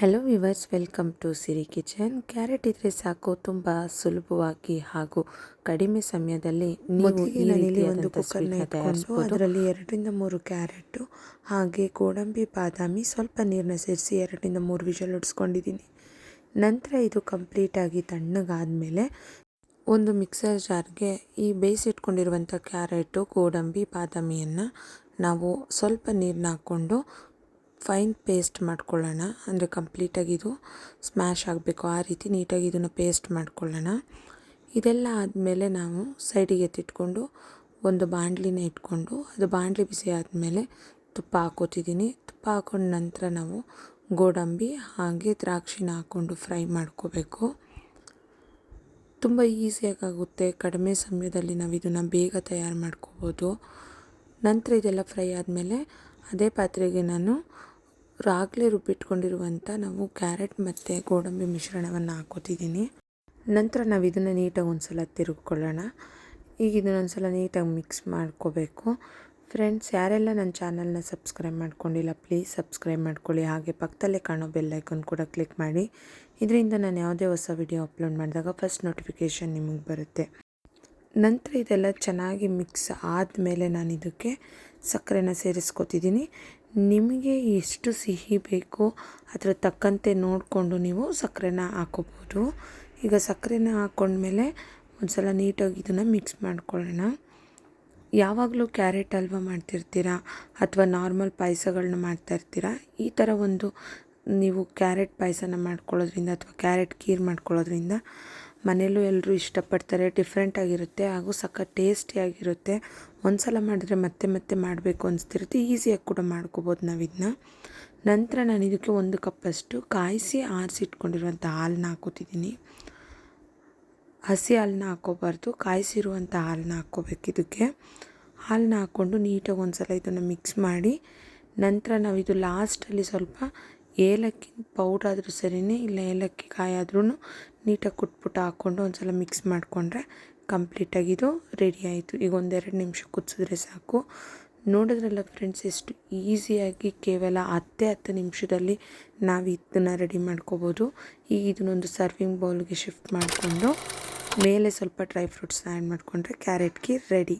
Hello viewers welcome to Siri kitchen carrot ಇದ್ರೆ ಸಾಕು ತುಂಬ ಸುಲಭವಾಗಿ ಹಾಗೂ ಕಡಿಮೆ ಸಮಯದಲ್ಲಿ ನೀವು ಒಂದು ಕುಕ್ಕರ್ನ ಇಟ್ಕೊಂಡು. ಅದರಲ್ಲಿ ಎರಡರಿಂದ ಮೂರು ಕ್ಯಾರೆಟು ಹಾಗೆ ಗೋಡಂಬಿ ಬಾದಾಮಿ ಸ್ವಲ್ಪ ನೀರನ್ನ ಸೇರಿಸಿ ಎರಡರಿಂದ ಮೂರು ವಿಷಲ್ ಹೊಡ್ಸ್ಕೊಂಡಿದ್ದೀನಿ ನಂತರ ಇದು ಕಂಪ್ಲೀಟಾಗಿ ತಣ್ಣಗಾದಮೇಲೆ ಒಂದು ಮಿಕ್ಸರ್ ಜಾರ್ಗೆ ಈ ಬೇಯಿಸಿಟ್ಕೊಂಡಿರುವಂಥ ಕ್ಯಾರೆಟು ಗೋಡಂಬಿ ಬಾದಾಮಿಯನ್ನು ನಾವು ಸ್ವಲ್ಪ ನೀರನ್ನ ಹಾಕ್ಕೊಂಡು ಫೈನ್ ಪೇಸ್ಟ್ ಮಾಡ್ಕೊಳ್ಳೋಣ. ಅಂದರೆ ಕಂಪ್ಲೀಟಾಗಿ ಇದು ಸ್ಮ್ಯಾಶ್ ಆಗಬೇಕು. ಆ ರೀತಿ ನೀಟಾಗಿ ಇದನ್ನು ಪೇಸ್ಟ್ ಮಾಡ್ಕೊಳ್ಳೋಣ. ಇದೆಲ್ಲ ಆದಮೇಲೆ ನಾವು ಸೈಡಿಗೆ ಎತ್ತಿಟ್ಕೊಂಡು ಒಂದು ಬಾಣಲಿನ ಇಟ್ಕೊಂಡು ಅದು ಬಾಣಲಿ ಬಿಸಿ ಆದಮೇಲೆ ತುಪ್ಪ ಹಾಕೋತಿದ್ದೀನಿ. ತುಪ್ಪ ಹಾಕೊಂಡ ನಂತರ ನಾವು ಗೋಡಂಬಿ ಹಾಗೆ ದ್ರಾಕ್ಷಿನ ಹಾಕ್ಕೊಂಡು ಫ್ರೈ ಮಾಡ್ಕೋಬೇಕು. ತುಂಬ ಈಸಿಯಾಗಿ ಆಗುತ್ತೆ ಕಡಿಮೆ ಸಮಯದಲ್ಲಿ ನಾವು ಇದನ್ನು ಬೇಗ ತಯಾರು ಮಾಡ್ಕೋಬೋದು. ನಂತರ ಇದೆಲ್ಲ ಫ್ರೈ ಆದಮೇಲೆ ಅದೇ ಪಾತ್ರೆಗೆ ನಾನು ಆಗಲೇ ರುಬ್ಬಿಟ್ಕೊಂಡಿರುವಂಥ ನಾವು ಕ್ಯಾರೆಟ್ ಮತ್ತು ಗೋಡಂಬಿ ಮಿಶ್ರಣವನ್ನು ಹಾಕೋತಿದ್ದೀನಿ ನಂತರ ನಾವು ಇದನ್ನು ನೀಟಾಗಿ ಒಂದು ಸಲ ತಿರುಗ್ಕೊಳ್ಳೋಣ. ಈಗ ಇದನ್ನೊಂದು ಸಲ ನೀಟಾಗಿ ಮಿಕ್ಸ್ ಮಾಡ್ಕೋಬೇಕು. ಫ್ರೆಂಡ್ಸ್, ಯಾರೆಲ್ಲ ನನ್ನ ಚಾನಲ್ನ ಸಬ್ಸ್ಕ್ರೈಬ್ ಮಾಡ್ಕೊಂಡಿಲ್ಲ, ಪ್ಲೀಸ್ ಸಬ್ಸ್ಕ್ರೈಬ್ ಮಾಡ್ಕೊಳ್ಳಿ. ಹಾಗೆ ಪಕ್ಕದಲ್ಲೇ ಕಾಣೋ ಬೆಲ್ ಐಕನ್ ಕೂಡ ಕ್ಲಿಕ್ ಮಾಡಿ. ಇದರಿಂದ ನಾನು ಯಾವುದೇ ಹೊಸ ವಿಡಿಯೋ ಅಪ್ಲೋಡ್ ಮಾಡಿದಾಗ ಫಸ್ಟ್ ನೋಟಿಫಿಕೇಷನ್ ನಿಮಗೆ ಬರುತ್ತೆ. ನಂತರ ಇದೆಲ್ಲ ಚೆನ್ನಾಗಿ ಮಿಕ್ಸ್ ಆದಮೇಲೆ ನಾನು ಇದಕ್ಕೆ ಸಕ್ಕರೆನ ಸೇರಿಸ್ಕೊತಿದ್ದೀನಿ. ನಿಮಗೆ ಎಷ್ಟು ಸಿಹಿ ಬೇಕೋ ಅದರ ತಕ್ಕಂತೆ ನೋಡಿಕೊಂಡು ನೀವು ಸಕ್ಕರೆನ ಹಾಕೋಬೋದು. ಈಗ ಸಕ್ಕರೆನ ಹಾಕ್ಕೊಂಡ್ಮೇಲೆ ಒಂದು ಸಲ ನೀಟಾಗಿ ಇದನ್ನು ಮಿಕ್ಸ್ ಮಾಡ್ಕೊಳ್ಳೋಣ. ಯಾವಾಗಲೂ ಕ್ಯಾರೆಟ್ ಹಲ್ವ ಮಾಡ್ತಿರ್ತೀರಾ? ಅಥವಾ ನಾರ್ಮಲ್ ಪಾಯಸಗಳನ್ನ ಮಾಡ್ತಾಯಿರ್ತೀರಾ? ಈ ಥರ ಒಂದು ನೀವು ಕ್ಯಾರೆಟ್ ಪಾಯಸನ ಮಾಡ್ಕೊಳ್ಳೋದ್ರಿಂದ ಅಥವಾ ಕ್ಯಾರೆಟ್ ಖೀರ್ ಮಾಡ್ಕೊಳ್ಳೋದ್ರಿಂದ ಮನೆಯಲ್ಲೂ ಎಲ್ಲರೂ ಇಷ್ಟಪಡ್ತಾರೆ ಡಿಫ್ರೆಂಟಾಗಿರುತ್ತೆ ಹಾಗೂ ಸಖತ್ ಟೇಸ್ಟಿಯಾಗಿರುತ್ತೆ ಒಂದು ಸಲ ಮಾಡಿದ್ರೆ ಮತ್ತೆ ಮತ್ತೆ ಮಾಡಬೇಕು ಅನಿಸ್ತಿರುತ್ತೆ. ಈಸಿಯಾಗಿ ಕೂಡ ಮಾಡ್ಕೋಬೋದು ನಾವು ಇದನ್ನ ನಂತರ ನಾನು ಇದಕ್ಕೆ ಒಂದು ಕಪ್ಪಷ್ಟು ಕಾಯಿಸಿ ಆರಿಸಿಟ್ಕೊಂಡಿರುವಂಥ ಹಾಲನ್ನ ಹಾಕೋತಿದ್ದೀನಿ ಹಸಿ ಹಾಲನ್ನ ಹಾಕೋಬಾರ್ದು ಕಾಯಿಸಿರುವಂಥ ಹಾಲನ್ನ ಹಾಕ್ಕೋಬೇಕು ಇದಕ್ಕೆ. ಹಾಲನ್ನ ಹಾಕ್ಕೊಂಡು ನೀಟಾಗಿ ಒಂದು ಸಲ ಇದನ್ನು ಮಿಕ್ಸ್ ಮಾಡಿ ನಂತರ ನಾವು ಇದು ಲಾಸ್ಟಲ್ಲಿ ಸ್ವಲ್ಪ ಏಲಕ್ಕಿ ಪೌಡ್ರ್ ಆದರೂ ಸರಿಯೇ ಇಲ್ಲ ಏಲಕ್ಕಿ ಕಾಯಿ ಆದ್ರೂ ನೀಟಾಗಿ ಕುಟ್ಬಿಟ್ಟು ಹಾಕ್ಕೊಂಡು ಒಂದು ಸಲ ಮಿಕ್ಸ್ ಮಾಡಿಕೊಂಡ್ರೆ ಕಂಪ್ಲೀಟಾಗಿ ಇದು ರೆಡಿ ಆಯಿತು. ಈಗ ಒಂದೆರಡು ನಿಮಿಷ ಕುದಿಸಿದ್ರೆ ಸಾಕು. ನೋಡಿದ್ರಲ್ಲ ಫ್ರೆಂಡ್ಸ್ ಎಷ್ಟು ಈಸಿಯಾಗಿ ಕೇವಲ ಹತ್ತೇ ಹತ್ತು ನಿಮಿಷದಲ್ಲಿ ನಾವು ಇದನ್ನು ರೆಡಿ ಮಾಡ್ಕೋಬೋದು. ಈಗ ಇದನ್ನೊಂದು ಸರ್ವಿಂಗ್ ಬೌಲ್ಗೆ ಶಿಫ್ಟ್ ಮಾಡಿಕೊಂಡು, ಮೇಲೆ ಸ್ವಲ್ಪ ಡ್ರೈ ಫ್ರೂಟ್ಸ್ನ ಆ್ಯಡ್ ಮಾಡಿಕೊಂಡ್ರೆ ಕ್ಯಾರೆಟ್ ಕೀರ್ ರೆಡಿ